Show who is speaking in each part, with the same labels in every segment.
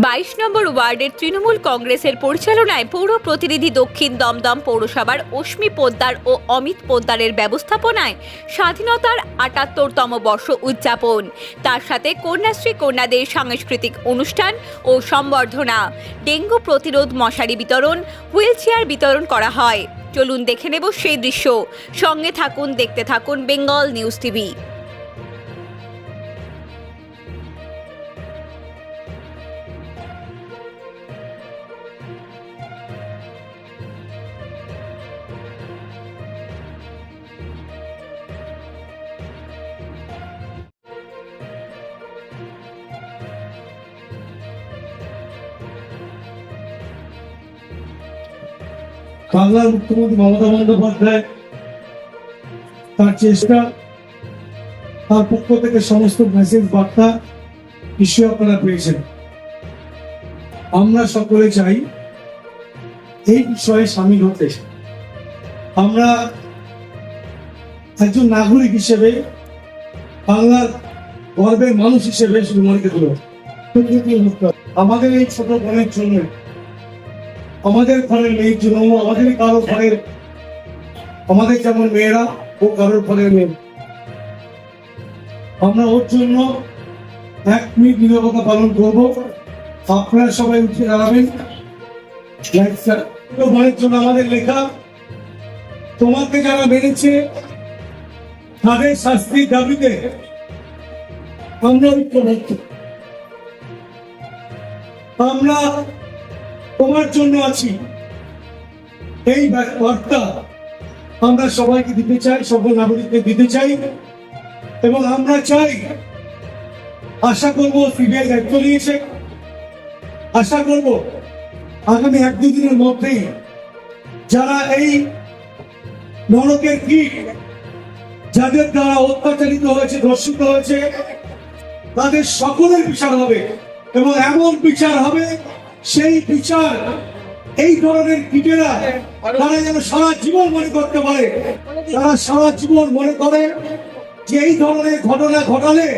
Speaker 1: বাইশ নম্বর ওয়ার্ডের তৃণমূল কংগ্রেসের পরিচালনায় পৌর প্রতিনিধি দক্ষিণ দমদম পৌরসভার অশ্মি পোদ্দার ও অমিত পোদ্দারের ব্যবস্থাপনায় স্বাধীনতার আটাত্তরতম বর্ষ উদযাপন। তার সাথে কন্যাশ্রী কন্যাদের সাংস্কৃতিক অনুষ্ঠান ও সম্বর্ধনা। ডেঙ্গু প্রতিরোধ মশারি বিতরণ হুইল চেয়ার বিতরণ করা হয়। চলুন দেখে নেব সেই দৃশ্য। সঙ্গে থাকুন, দেখতে থাকুন বেঙ্গল নিউজ টিভি।
Speaker 2: বাংলার মুখ্যমন্ত্রী মমতা বন্দ্যোপাধ্যায় তার চেষ্টা তার পক্ষ থেকে সমস্ত মেসেজ বার্তা নিশ্চয়ই আপনারা পেয়েছেন। আমরা সকলে চাই এই বিষয়ে সামিল হতে। আমরা একজন নাগরিক হিসেবে বাংলার গর্বের মানুষ হিসেবে শুধু মনে করব আমাদের এই ছোট বোনের জন্য আমাদের ঘরের মেয়ের জন্য আমাদের কারও ঘরের আমাদের যেমন মেয়েরা, ও কারোর ঘরের মেয়ে। আমরা ওর জন্য এক মিনিট নিরবতা পালন করব। আপনারা সবাই উঠে দাঁড়াবেন। লাইটটা জন্য আমাদের লেখা। তোমাকে যারা মেরেছে, তাদের শাস্তির দাবিতে আমরা ঐক্যবদ্ধ। আমরা তোমার জন্য আছি। এই বার্তা আমরা সবাইকে দিতে চাই সকল নাগরিককে দিতে চাই এবং আমরা চাই, আশা করব সিবিআই দায়িত্ব নিয়েছে। আশা করব আগামী এক দুদিনের মধ্যেই যারা এই নরকের কীট যাদের দ্বারা অত্যাচারিত হয়েছে, ধর্ষিত হয়েছে, তাদের সকলের বিচার হবে এবং এমন বিচার হবে সেই বিচার এই ধরনের কীটেরা তারা যেন সারা জীবন মনে করতে পারে। তারা সারা জীবন মনে করে যে এই ধরনের ঘটনা ঘটালে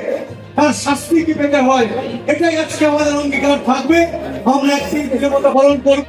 Speaker 2: তার শাস্তি কি পেতে হয়। এটাই আজকে আমাদের অঙ্গীকার থাকবে। আমরা একদিন নিরাপত্তা পালন করব।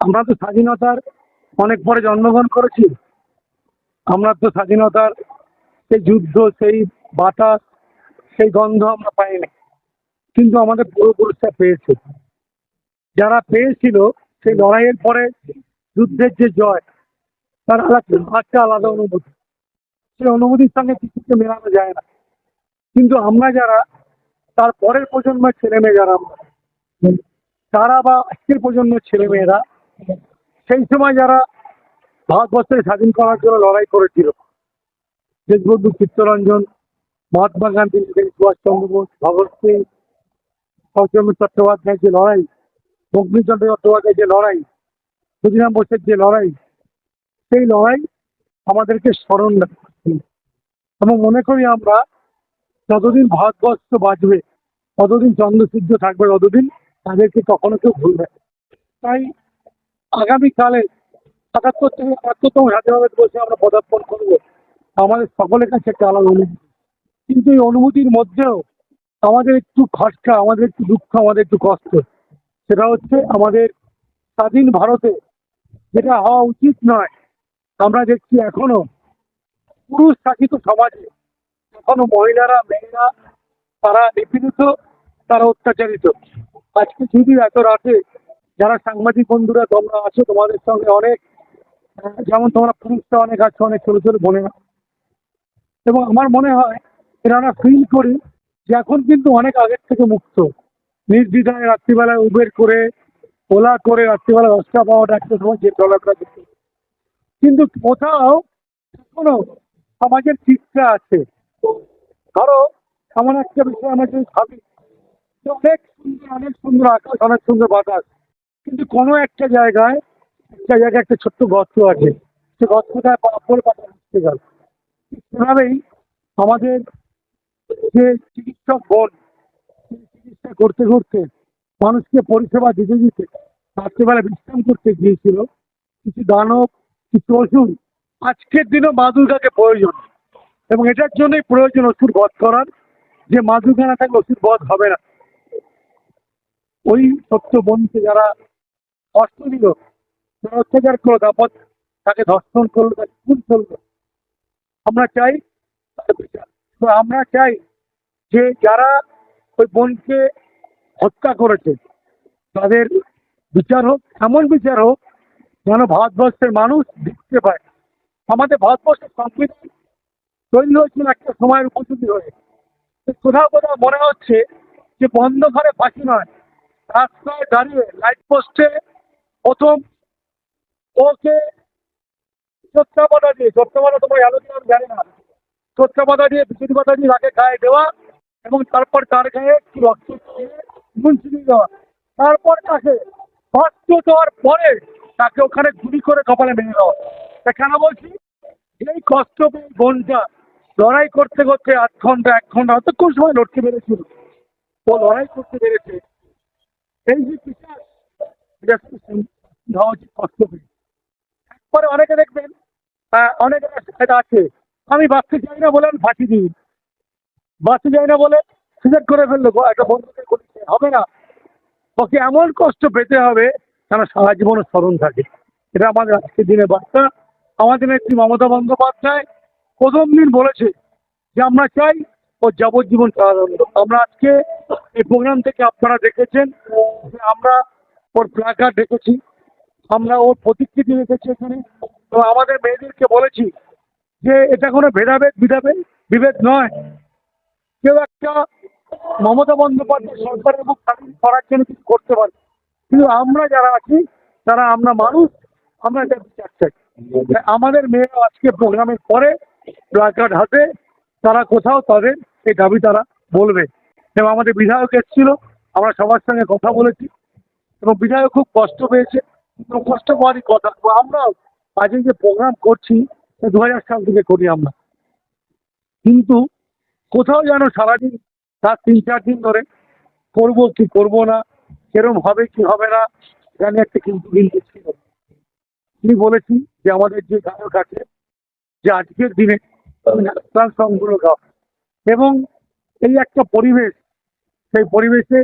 Speaker 3: আমরা তো স্বাধীনতার অনেক পরে জন্মগ্রহণ করেছি। আমরা তো স্বাধীনতার সেই যুদ্ধ, সেই বাতাস, সেই গন্ধ আমরা পাইনি। কিন্তু আমাদের পূর্বপুরুষরা পেয়েছে। যারা পেয়েছিল সেই লড়াইয়ের পরে যুদ্ধের যে জয়, তার একটা আলাদা অনুভূতি। সেই অনুভূতির সঙ্গে কিছুকে মেলানো যায় না। কিন্তু আমরা যারা, তার পরের প্রজন্মের ছেলেমেয়ে যারা আমরা, তারা বা আজকের প্রজন্মের ছেলে মেয়েরা সেই সময় যারা ভারতবর্ষকে স্বাধীন করার জন্য লড়াই করেছিল, দেশবন্ধু চিত্তরঞ্জন, মহাত্মা গান্ধী সুভাষচন্দ্র বোস ভগৎ সিং শরৎচন্দ্র চট্টোপাধ্যায়ের যে লড়াই, বঙ্কিমচন্দ্র চট্টোপাধ্যায়ের যে লড়াই ক্ষুদিরাম বোসের যে লড়াই, সেই লড়াই আমাদেরকে স্মরণ রাখছে এবং মনে করি আমরা যতদিন ভারতবর্ষ বাঁচবে, ততদিন চন্দ্রসূর্য থাকবে, ততদিন তাদেরকে কখনো কেউ ভুলবে। তাই আগামীকালে সাতাত্তর থেকে একাত্তরতম স্বাধীনতা দিবসে আমরা পদার্পণ করব। আমাদের সকলের কাছে একটা আলাদা অনুভূতি। কিন্তু এই অনুভূতির মধ্যেও আমাদের একটু খটকা আমাদের একটু দুঃখ, আমাদের একটু কষ্ট। সেটা হচ্ছে আমাদের স্বাধীন ভারতে যেটা হওয়া উচিত নয়, আমরা দেখছি এখনও পুরুষ শাসিত সমাজে এখনও মহিলারা, মেয়েরা, তারা নিপীড়িত, তারা অত্যাচারিত। আজকে যদি এত রাতে যারা সাংবাদিক বন্ধুরা, তোমরা আছো, তোমাদের সঙ্গে অনেক যেমন তোমরা পুরুষরা অনেক আছো, অনেক ছোট ছোট বোনেরা। এবং আমার মনে হয়, এরা ফিল করি যে এখন কিন্তু অনেক আগের থেকে মুক্ত। নির্দ্বিধায় রাত্রিবেলায় উবের করে ওলা করে রাত্রিবেলা দশটা পাওয়াটা একটা সময় যে চলাফেরা করতে কিন্তু কোথাও এখনও সমাজের চিত্রা আছে। ধরো এমন একটা বিষয় আমরা যদি ভাবি অনেক সুন্দর অনেক সুন্দর আকাশ, অনেক সুন্দর বাতাস। কিন্তু কোনো একটা জায়গায় একটা জায়গায় একটা ছোট্ট গর্ত আছে। সে গর্তটা পরে পাতা উঠতে গেল সেভাবেই আমাদের যে চিকিৎসক সেই চিকিৎসা করতে করতে মানুষকে পরিষেবা দিতে দিতে রাত্রিবেলা বিশ্রাম করতে গিয়েছিল। কিছু দানব, কিছু ওষুধ আজকের দিনও মা দুর্গাকে প্রয়োজন। এবং এটার জন্যই প্রয়োজন ওষুধ বধ করার, যে মা দুর্গা না থাকলে ওষুধ বধ হবে না। ওই সত্য বনকে যারা কষ্ট দিল। অত্যাচার করল তারপর তাকে ধর্ষণ করল, তাকে খুন করল। আমরা চাই আমরা চাই যে যারা ওই বোনকে হত্যা করেছে, তাদের বিচার হোক, এমন বিচার হোক যেন ভারতবর্ষের মানুষ দেখতে পায়। আমাদের ভারতবর্ষের সংবিধান তৈরি হয়েছিল একটা সময়ের উপযোগী হয়ে। কোথাও কোথাও মনে হচ্ছে যে বন্ধ ঘরে ফাঁসি নয়। রাস্তায় দাঁড়িয়ে লাইট পোস্টে প্রথম ওকে চোট্টাপাতা দিয়ে চোট্টাপাতা তোমার আমি জানি না। চোট্টাপাতা দিয়ে বিচুরি পাতা দিয়ে তাকে গায়ে দেওয়া এবং তারপর তার গায়ে একটু রক্ত মুন্সিনি দেওয়া। তারপর তাকে রক্ত দেওয়ার পরে তাকে ওখানে গুলি করে কপালে মেরে দেওয়া। তা কেন বলছি, এই কষ্ট পেয়ে বোনটা লড়াই করতে করতে আধ ঘণ্টা, এক ঘণ্টা অতক্ষণ সময় লড়তে পেরেছিল? ও লড়াই করতে পেরেছে। এই যে বিচার এটা দেওয়া উচিত একবারে অনেকে দেখবেন আহ, অনেকে এটা আছে। আমি বাঁচতে চাই না বলে আমি ফাঁসি দিই। বাঁচতে চাই না বলে সিলেক্ট করে ফেলল একটা বন্ধুকে হবে না। ওকে এমন কষ্ট পেতে হবে যেন সারা জীবনে স্মরণ থাকে। এটা আমাদের আজকের দিনের বার্তা। আমাদের নেত্রী মমতা বন্দ্যোপাধ্যায় প্রথম দিন বলেছে যে আমরা চাই ও যাবজ্জীবন কারাদণ্ড আমরা আজকে এই প্রোগ্রাম থেকে আপনারা দেখেছেন যে আমরা ওর প্লাকার দেখেছি আমরা ওর প্রতিকৃতি রেখেছি এখানে। তো আমাদের মেয়েদেরকে বলেছি যে, এটা কোনো ভেদাভেদ, বিধাভেদ, বিভেদ নয়। কেউ একটা মমতা বন্দ্যোপাধ্যায় সরকারের মুখ করার জন্য কিছু করতে পারে। কিন্তু আমরা যারা আছি, তারা আমরা মানুষ, আমরা এটা বিচার চাই। আমাদের মেয়েরা আজকে প্রোগ্রামের পরে প্লাকার্ড হাতে, তারা কোথাও তাদের এই দাবি তারা বলবে। এবং আমাদের বিধায়ক এসেছিল, আমরা সবার সঙ্গে কথা বলেছি। এবং বিধায়ক খুব কষ্ট পেয়েছে। কষ্ট কথা। তো আমরাও আজকে যে প্রোগ্রাম করছি দু হাজার সাল থেকে করি আমরা। কিন্তু কোথাও যেন সারাদিন তার তিন, চার দিন ধরে করব কি করব না সেরম হবে কি হবে না জানি একটা কিন্তু কিন্তু ছিল আমি বলেছি যে আমাদের যে গায়ক আছে, যে আজকের দিনে নাচ সংগুলো গাও। এবং এই একটা পরিবেশ, সেই পরিবেশে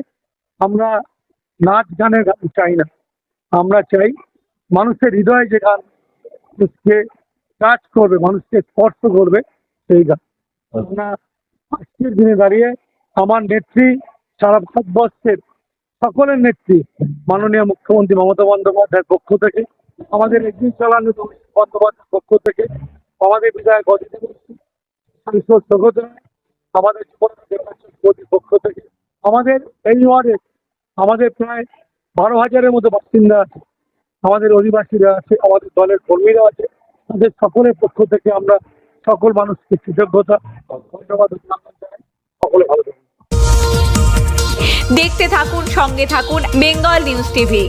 Speaker 3: আমরা নাচ গানের গান চাই না। আমরা চাই মানুষের হৃদয়ে যে গান মানুষকে টাচ করবে, মানুষকে স্পর্শ করবে, সেই গান। আজকের দিনে দাঁড়িয়ে আমার নেত্রী, সারা ভারতবর্ষের সকলের নেত্রী, মাননীয় মুখ্যমন্ত্রী মমতা বন্দ্যোপাধ্যায়ের পক্ষ থেকে, আমাদের একদিন চালানো বন্দ্যোপাধ্যায়ের পক্ষ থেকে, আমাদের বিধায়ক অজিত সৌগত আমাদের পক্ষ থেকে, আমাদের এই ওয়ার্ডে, আমাদের প্রায় বারো হাজারের মতো বাসিন্দা আমাদের অধিবাসীরা আছে, আমাদের দলের কর্মীরা আছে। তাদের সকলের পক্ষ থেকে আমরা সকল মানুষকে কৃতজ্ঞতা, ধন্যবাদ সকলে ভালো থাকুন।
Speaker 1: দেখতে থাকুন, সঙ্গে থাকুন বেঙ্গল নিউজ টিভি।